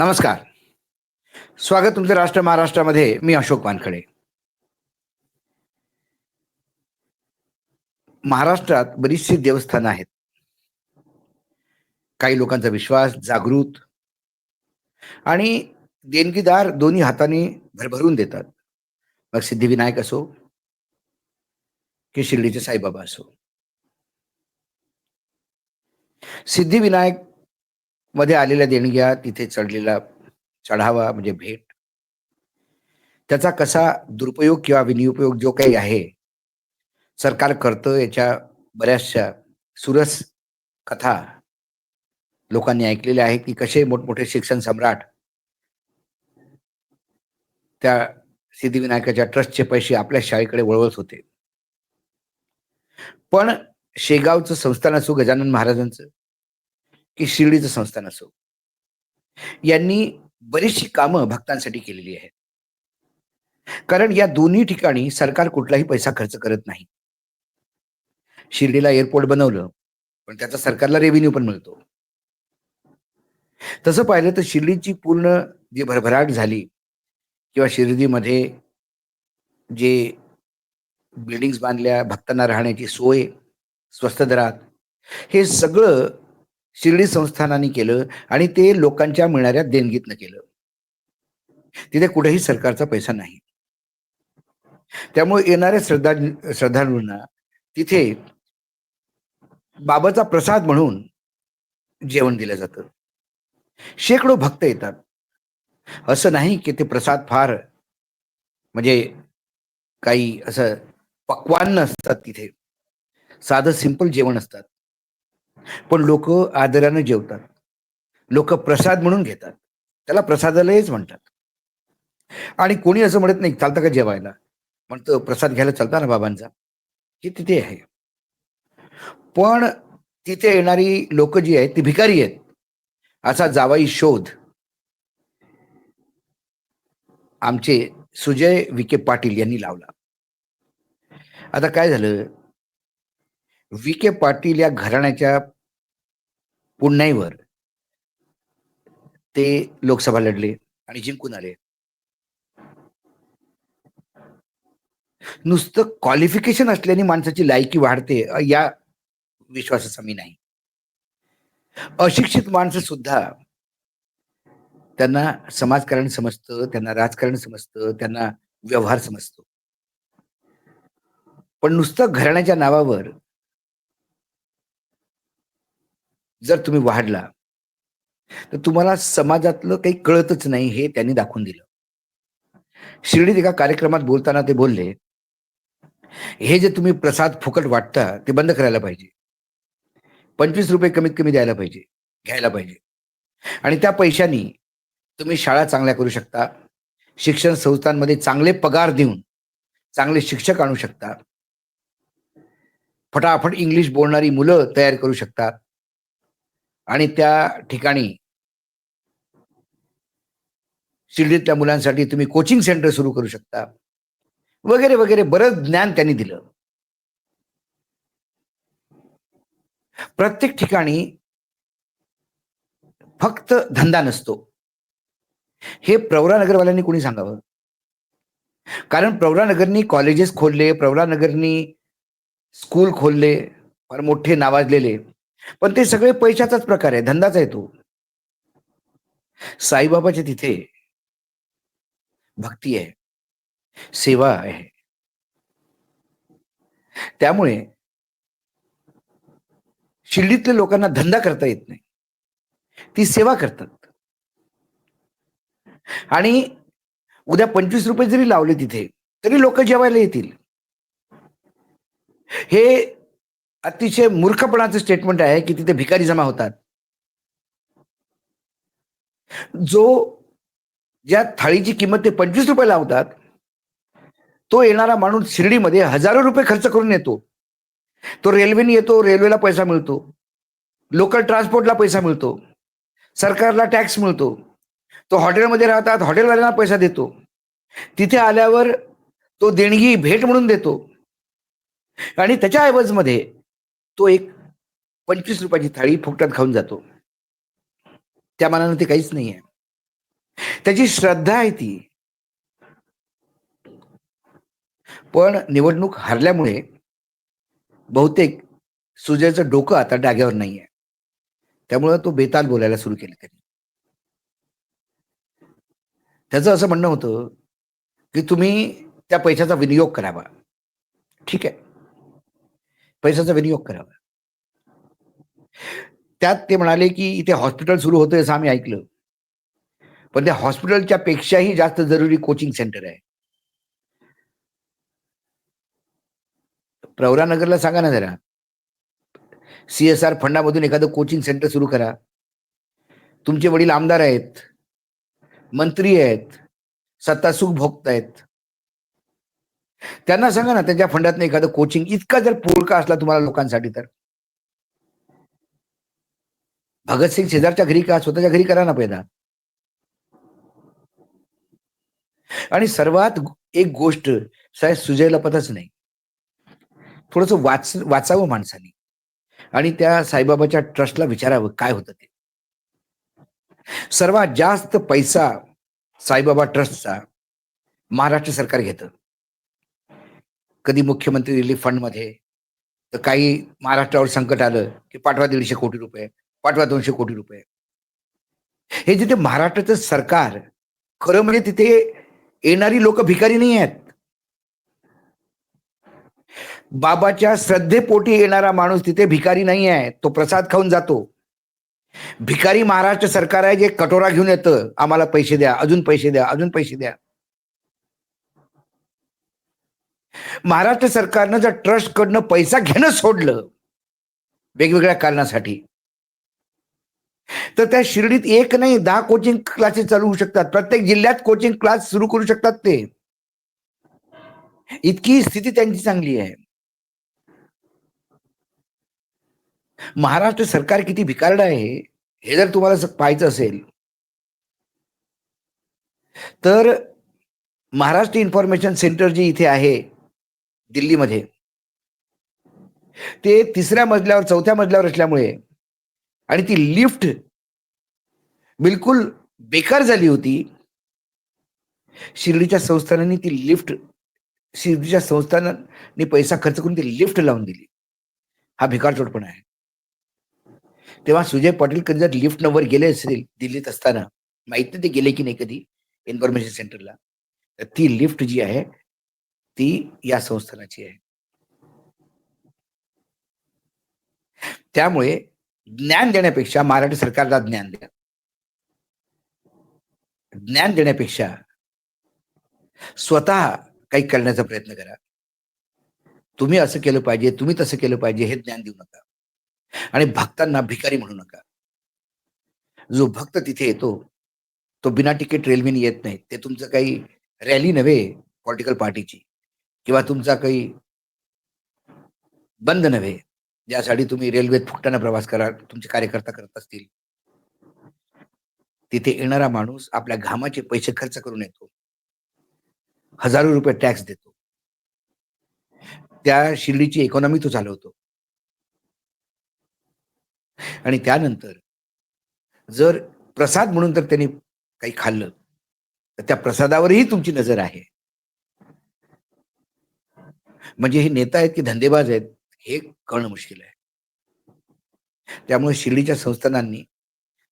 नमस्कार. स्वागत तुमचं राष्ट्र महाराष्ट्रामध्ये मी अशोक वानखडे. महाराष्ट्रात बरीचशी देवस्थानं आहेत. काही लोकांचा विश्वास जागृत आणि देणगीदार दोन्ही हाताने भरभरून देतात. मग सिद्धिविनायक असो की शिर्डीचे साईबाबा असो. सिद्धिविनायक मध्ये आलेल्या देणग्या तिथे चढलेला चढावा म्हणजे भेट. त्याचा कसा दुरुपयोग किंवा विनियोग जो काही आहे सरकार करतं याच्या बऱ्याचशा सुरस कथा लोकांनी ऐकलेल्या आहेत की कसे मोठमोठे शिक्षण सम्राट त्या सिद्धिविनायकाच्या ट्रस्टचे पैसे आपल्या शाळेकडे वळवत होते. पण शेगावचं संस्थान असो गजानन महाराजांचं की शिर्डीचं संस्थान असो. यांनी बरीचशी कामं भक्तांसाठी केलेली आहेत. कारण या दोन्ही ठिकाणी सरकार कुठलाही पैसा खर्च करत नाही. शिर्डीला एअरपोर्ट बनवलं पण त्याचा सरकारला रेव्हेन्यू पण मिळतो. तसं पाहिलं तर शिर्डीची पूर्ण जी भरभराट झाली किंवा शिर्डीमध्ये जे बिल्डिंग्स बांधल्या भक्तांना राहण्याची सोय स्वस्त दरात हे सगळं शिर्डी संस्थानाने केलं आणि ते लोकांच्या मिळणाऱ्या देणगीतनं केलं. तिथे कुठेही सरकारचा पैसा नाही. त्यामुळे येणाऱ्या श्रद्धा श्रद्धाळूंना तिथे बाबाचा प्रसाद म्हणून जेवण दिलं जातं. शेकडो भक्त येतात. असं नाही की ते प्रसाद फार म्हणजे काही असं पक्वान नसतात तिथे. साधं सिंपल जेवण असतात. पण लोक आदरानं जेवतात. लोक प्रसाद म्हणून घेतात. त्याला प्रसादालयच म्हणतात. आणि कोणी असं म्हणत नाही चालतं का जेवायला? म्हणतो प्रसाद घ्यायला चालता ना बाबांचा? हे तिथे आहे. पण तिथे येणारी लोक जी आहेत ती भिकारी आहेत. असा जावाई शोध. आमचे सुजय विखे पाटील यांनी लावला. आता काय झालं? विखे पाटील या घराण्याच्या पुण्याईवर ते लोकसभा लढले आणि जिंकून आले. नुसतं क्वालिफिकेशन असल्याने माणसाची लायकी वाढते या विश्वासाचा मी नाही. अशिक्षित माणसं सुद्धा त्यांना समाजकारण समजतं त्यांना राजकारण समजतं त्यांना व्यवहार समजतो. पण नुसतं घराण्याच्या नावावर जर तुम्ही वाढला तर तुम्हाला समाजातलं काही कळतच नाही हे त्यांनी दाखवून दिलं. शिर्डीत एका कार्यक्रमात बोलताना ते बोलले हे जे तुम्ही प्रसाद फुकट वाटता ते बंद करायला पाहिजे. पंचवीस रुपये कमीत कमी द्यायला पाहिजे घ्यायला पाहिजे. आणि त्या पैशानी तुम्ही शाळा चांगल्या करू शकता शिक्षण संस्थांमध्ये चांगले पगार देऊन चांगले शिक्षक आणू शकता. फटाफट इंग्लिश बोलणारी मुलं तयार करू शकतात आणि त्या ठिकाणी शिर्डीतल्या मुलांसाठी तुम्ही कोचिंग सेंटर सुरू करू शकता. वगैरे वगैरे बरंच ज्ञान त्यांनी दिलं. प्रत्येक ठिकाणी फक्त धंदा नसतो. हे प्रवरानगरवाल्यांनी कोणी सांगावं? कारण प्रवरानगरनी कॉलेजेस खोलले प्रवरानगरनी स्कूल खोलले फार मोठे नावाजलेले. पण ते सगळे पैशाचाच प्रकार आहे धंदाच आहे तो. साईबाबाच्या तिथे भक्ती आहे सेवा आहे. त्यामुळे शिर्डीतल्या लोकांना धंदा करता येत नाही. ती सेवा करतात. आणि उद्या पंचवीस रुपये जरी लावले तिथे तरी लोक जेवायला येतील. हे अतिशय मूर्खपणाचं स्टेटमेंट आहे की तिथे भिकारी जमा होतात. जो ज्या थाळीची किंमत ते पंचवीस रुपये लावतात तो येणारा माणूस शिर्डीमध्ये हजारो रुपये खर्च करून येतो. तो रेल्वेने येतो रेल्वेला पैसा मिळतो. लोकल ट्रान्सपोर्टला पैसा मिळतो. सरकारला टॅक्स मिळतो. तो हॉटेलमध्ये राहतात हॉटेलवाल्यांना पैसा देतो. तिथे आल्यावर तो देणगी भेट म्हणून देतो. आणि त्याच्या ऐवजमध्ये तो एक पंचवीस रुपयाची थाळी फुकटात खाऊन जातो. त्या मानानं ते काहीच नाही आहे त्याची श्रद्धा आहे ती. पण निवडणूक हरल्यामुळे बहुतेक सुजयचं डोकं आता डाग्यावर नाही आहे त्यामुळं तो बेताल बोलायला सुरू केलं त्यांनी. त्याचं असं म्हणणं होतं की तुम्ही त्या पैशाचा विनियोग करावा. ठीक आहे. पैशाचा विनियोग करावा. त्यात ते म्हणाले की इथे हॉस्पिटल सुरू होतंय असं आम्ही ऐकलं. पण त्या हॉस्पिटलच्या पेक्षाही जास्त जरुरी कोचिंग सेंटर आहे. प्रवरानगरला सांगा ना जरा. सीएसआर फंडामधून एखादं कोचिंग सेंटर सुरू करा. तुमचे वडील आमदार आहेत मंत्री आहेत सत्ता सुख भोगतायत. त्यांना सांगा ना त्यांच्या फंडातनं एखादं कोचिंग इतका जर पोळका असला तुम्हाला लोकांसाठी तर. भगतसिंग शेजारच्या घरी का स्वतःच्या घरी करा ना पैदा. आणि सर्वात एक गोष्ट साहेब सुजयला पतच नाही. थोडस वाच वाचावं माणसाने. आणि त्या साईबाबाच्या ट्रस्टला विचारावं काय होतं ते. सर्वात जास्त पैसा साईबाबा ट्रस्टचा महाराष्ट्र सरकार घेतं. कधी मुख्यमंत्री रिलीफ फंडमध्ये तर काही महाराष्ट्रावर संकट आलं की पाठवा दीडशे कोटी रुपये पाठवा दोनशे कोटी रुपये. हे जिथे महाराष्ट्राचं सरकार खरं म्हणजे तिथे येणारी लोक भिकारी नाही आहेत. बाबाच्या श्रद्धेपोटी येणारा माणूस तिथे भिकारी नाही आहे तो प्रसाद खाऊन जातो. भिकारी महाराष्ट्र सरकार आहे जे कटोरा घेऊन येतं आम्हाला पैसे द्या अजून पैसे द्या अजून पैसे द्या. महाराष्ट्र सरकारनं जर ट्रस्ट कडनं पैसा घेणं सोडलं वेगवेगळ्या कारणासाठी तर त्या शिर्डीत एक नाही दहा कोचिंग क्लासेस चालू होऊ शकतात. प्रत्येक जिल्ह्यात कोचिंग क्लास सुरू करू शकतात ते. इतकी स्थिती त्यांची चांगली आहे. महाराष्ट्र सरकार किती भिकारड आहे हे जर तुम्हाला पाहायचं असेल तर महाराष्ट्र इन्फॉर्मेशन सेंटर जे इथे आहे दिल्लीमध्ये. ते तिसऱ्या मजल्यावर चौथ्या मजल्यावर असल्यामुळे आणि ती लिफ्ट बिलकुल बेकार झाली होती. शिर्डीच्या संस्थानांनी ती लिफ्ट शिर्डीच्या संस्थानांनी पैसा खर्च करून ती लिफ्ट लावून दिली. हा भिकार चोटपणा आहे. तेव्हा सुजय पाटील कधी जर लिफ्ट नंबर गेले असेल दिल्लीत असताना माहीत नाही ते गेले की नाही कधी इन्फॉर्मेशन सेंटरला तर ती लिफ्ट जी आहे ती या संस्थानाची आहे. त्यामुळे ज्ञान देण्यापेक्षा मराठी सरकारला ज्ञान द्या. ज्ञान देण्यापेक्षा स्वतः काही करण्याचा प्रयत्न करा. तुम्ही असं केलं पाहिजे तुम्ही तसं केलं पाहिजे हे ज्ञान देऊ नका. आणि भक्तांना भिकारी म्हणू नका. जो भक्त तिथे येतो तो बिना तिकीट रेल्वेने येत नाही. ते तुमचं काही रॅली नव्हे पॉलिटिकल पार्टीची किंवा तुमचा काही बंद नव्हे ज्यासाठी तुम्ही रेल्वेत फुकटाना प्रवास करा तुमचे कार्यकर्ता करत असतील. तिथे येणारा माणूस आपल्या घामाचे पैसे खर्च करून येतो. हजारो रुपये टॅक्स देतो. त्या शिर्डीची इकॉनॉमी तो चालवतो. आणि त्यानंतर जर प्रसाद म्हणून तर त्यांनी काही खाल्लं तर त्या प्रसादावरही तुमची नजर आहे. म्हणजे हे नेता आहेत की धंदेबाज आहेत हे कळणं मुश्किल आहे. त्यामुळे शिर्डीच्या संस्थानांनी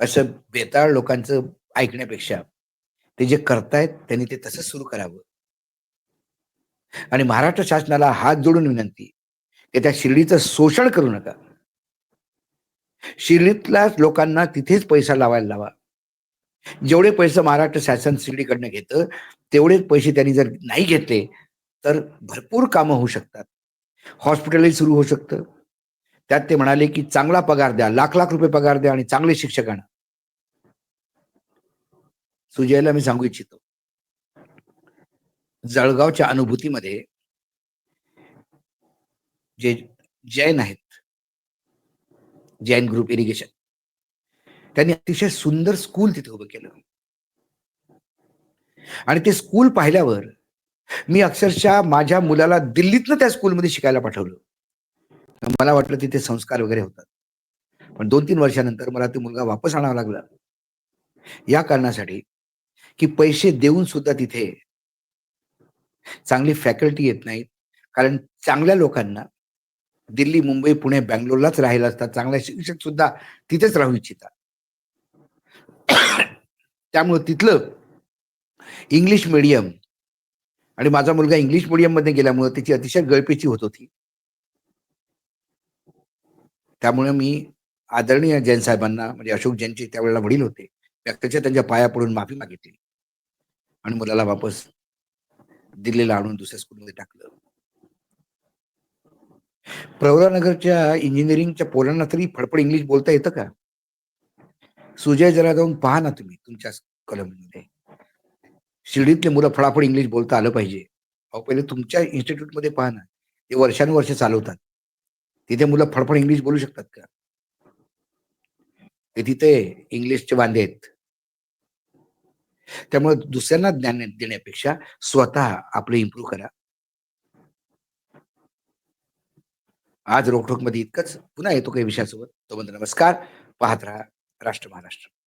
असं बेताळ लोकांचं ऐकण्यापेक्षा ते जे करतायत त्यांनी ते तसंच सुरू करावं. आणि महाराष्ट्र शासनाला हात जोडून विनंती की त्या शिर्डीचं शोषण करू नका. शिर्डीतल्याच लोकांना तिथेच पैसा लावायला लावा. जेवढे पैसे महाराष्ट्र शासन शिर्डीकडनं घेतं तेवढेच पैसे त्यांनी जर नाही घेतले तर भरपूर कामं होऊ शकतात. हॉस्पिटलही सुरू होऊ शकतं. त्यात ते म्हणाले की चांगला पगार द्या लाख लाख रुपये पगार द्या आणि चांगले शिक्षक आणा. सुजयला मी सांगू इच्छितो. जळगावच्या अनुभूतीमध्ये जे जैन आहेत जैन ग्रुप इरिगेशन त्यांनी अतिशय सुंदर स्कूल तिथे उभं केलं. आणि ते स्कूल पाहिल्यावर मी अक्षरशः माझ्या मुलाला दिल्लीतनं त्या स्कूलमध्ये शिकायला पाठवलं. मला वाटलं तिथे संस्कार वगैरे होतात. पण दोन तीन वर्षानंतर मला ते मुलगा वापस आणावा लागला. या कारणासाठी की पैसे देऊन सुद्धा तिथे चांगली फॅकल्टी येत नाहीत. कारण चांगल्या लोकांना दिल्ली मुंबई पुणे बँगलोरलाच राहिला असतात चांगल्या शिक्षक सुद्धा तिथेच राहू इच्छितात त्यामुळे तिथलं इंग्लिश मीडियम आणि माझा मुलगा इंग्लिश मीडियममध्ये गेल्यामुळे त्याची अतिशय गळपेची होत होती. त्यामुळे मी आदरणीय जैन साहेबांना म्हणजे अशोक जैनचे त्यावेळेला वडील होते त्याच्या त्यांच्या पाया पडून माफी मागितली आणि मुलाला वापस दिल्लीला आणून दुसऱ्या स्कूलमध्ये टाकलं. प्रवरानगरच्या इंजिनिअरिंगच्या पोरांना तरी फडफड इंग्लिश बोलता येतं का? सुजय जरा जाऊन पहा ना तुम्ही तुमच्या कॉलेजमध्ये शिर्डीतले मुलं फळाफळ इंग्लिश बोलता आलं पाहिजे. अहो पहिले तुमच्या इन्स्टिट्यूटमध्ये पहा ना ते वर्षानुवर्ष चालवतात. तिथे मुलं फळफळ इंग्लिश बोलू शकतात का? ते तिथे इंग्लिशचे वांदे आहेत. त्यामुळे दुसऱ्यांना ज्ञान देण्यापेक्षा स्वतः आपलं इम्प्रूव्ह करा. आज रोखोकमध्ये इतकंच. पुन्हा येतो काही विषयासोबत. तो नमस्कार. पाहत राहा राष्ट्र महाराष्ट्र.